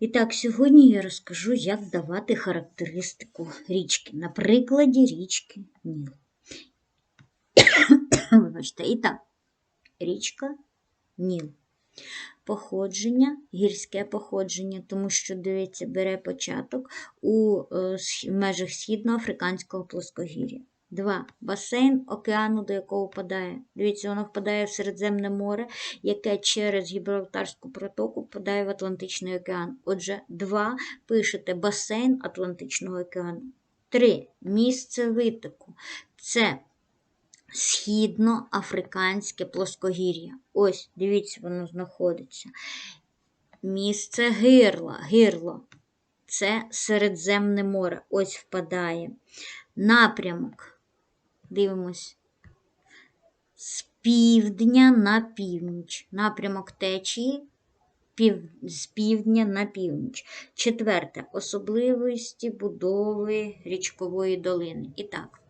І так, сьогодні я розкажу, як давати характеристику річки. На прикладі річки Ніл. Вибачте, і так, річка Ніл. Походження, гірське походження, тому що, дивіться, бере початок у е, межах східноафриканського плоскогір'я. Два. Басейн океану, до якого впадає. Дивіться, воно впадає в Середземне море, яке через Гібралтарську протоку впадає в Атлантичний океан. Отже, два. Пишете басейн Атлантичного океану. Три. Місце витоку. Це східноафриканське плоскогір'я. Ось, дивіться, воно знаходиться. Місце гирла, гирло. Це Середземне море. Ось впадає. Напрямок. Дивимось. З півдня на північ. Напрямок течії пів... з півдня на північ. Четверте. Особливості будови річкової долини. І так.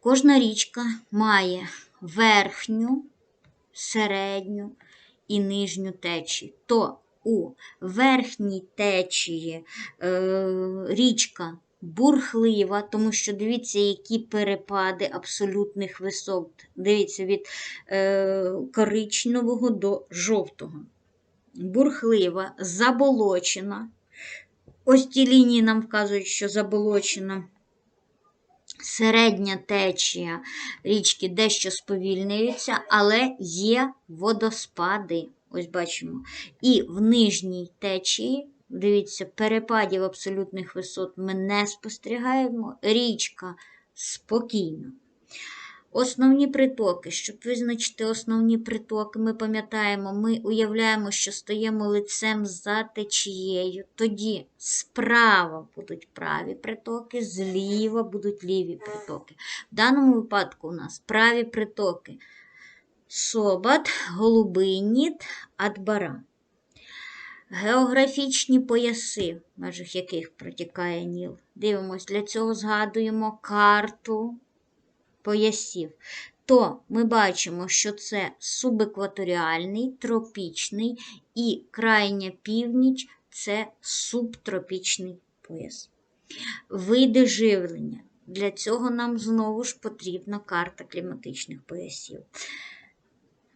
Кожна річка має верхню, середню і нижню течії. То у верхній течії е, річка бурхлива, тому що дивіться, які перепади абсолютних висот. Дивіться, від е, коричневого до жовтого. Бурхлива, заболочена. Ось ті лінії нам вказують, що заболочена. Середня течія річки дещо сповільнюється, але є водоспади. Ось бачимо. І в нижній течії, дивіться, перепадів абсолютних висот ми не спостерігаємо. Річка спокійна. Основні притоки. Щоб визначити основні притоки, ми пам'ятаємо, ми уявляємо, що стоїмо лицем за течією. Тоді справа будуть праві притоки, зліва будуть ліві притоки. В даному випадку у нас праві притоки Собат, Голубиніт, Адбара. Географічні пояси, в межах яких протікає Ніл. Дивимось, для цього згадуємо карту поясів, то ми бачимо, що це субекваторіальний, тропічний і крайня північ це субтропічний пояс. Види живлення. Для цього нам знову ж потрібна карта кліматичних поясів.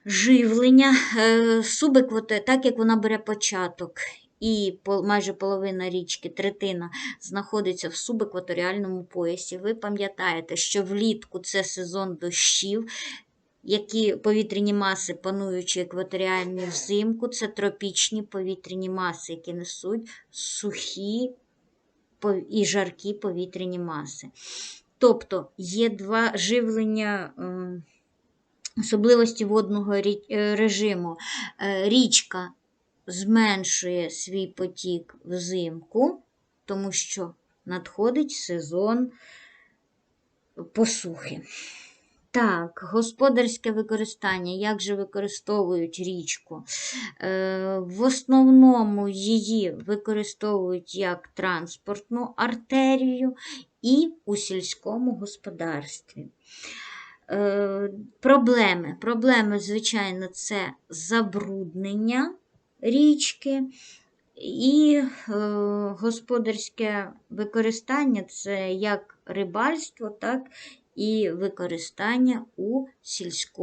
Живлення е, субекватор, так як вона бере початок і майже половина річки, третина, знаходиться в субекваторіальному поясі. Ви пам'ятаєте, що влітку це сезон дощів, які повітряні маси, пануючи екваторіальні взимку, це тропічні повітряні маси, які несуть сухі і жаркі повітряні маси. Тобто є два живлення. Особливості водного е, режиму. Е, Річка зменшує свій потік взимку, тому що надходить сезон посухи. Так, господарське використання. Як же використовують річку? Е, в основному її використовують як транспортну артерію і у сільському господарстві. Е, проблеми. Проблеми, звичайно, це забруднення річки і е, господарське використання це як рибальство, так і використання у сільському.